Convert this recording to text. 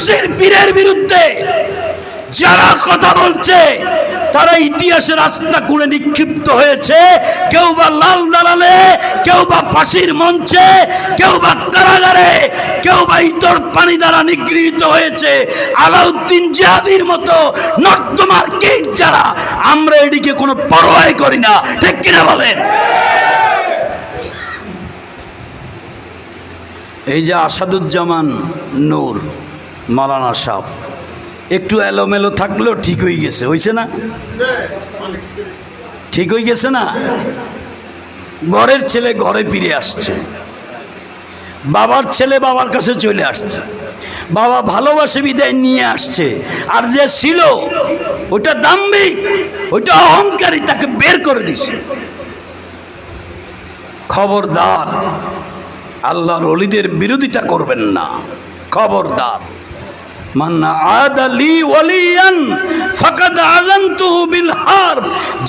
ফসির পীরের বিরুদ্ধে যারা কথা বলছে, তারা ইতিহাসের রাস্তা কুড়ে নিক্ষিপ্ত হয়েছে। কেউ বা লাল দালালে, কেউ বা ফাঁসির মঞ্চে, কেউ বা কারাগারে, কেউ বা ইতর পানি দ্বারা নিগৃহীত হয়েছে। আলাউদ্দিন জিহাদির মতো নর্দমার কীট যারা, আমরা এদিকে কোনো পরোয়াই করি না। ঠিক কিনা বলেন? এই যে আসাদুজ্জামান নূর মালানা সাহ একটু এলোমেলো থাকলেও ঠিক হয়ে গেছে হয়েছে না? ঠিক হয়ে গেছে না? ঘরের ছেলে ঘরে ফিরে আসছে। বাবার ছেলে বাবার কাছে চলে আসছে। বাবা ভালোবাসে বিদায় নিয়ে আসছে। আর যে ছিল, ওটা দাম্ভিক, ওটা অহংকারী, তাকে বের করে দিছে। খবরদার, আল্লাহর অলিদের বিরোধিতা করবেন না। খবরদার। من عاد لي وليا فقد عزم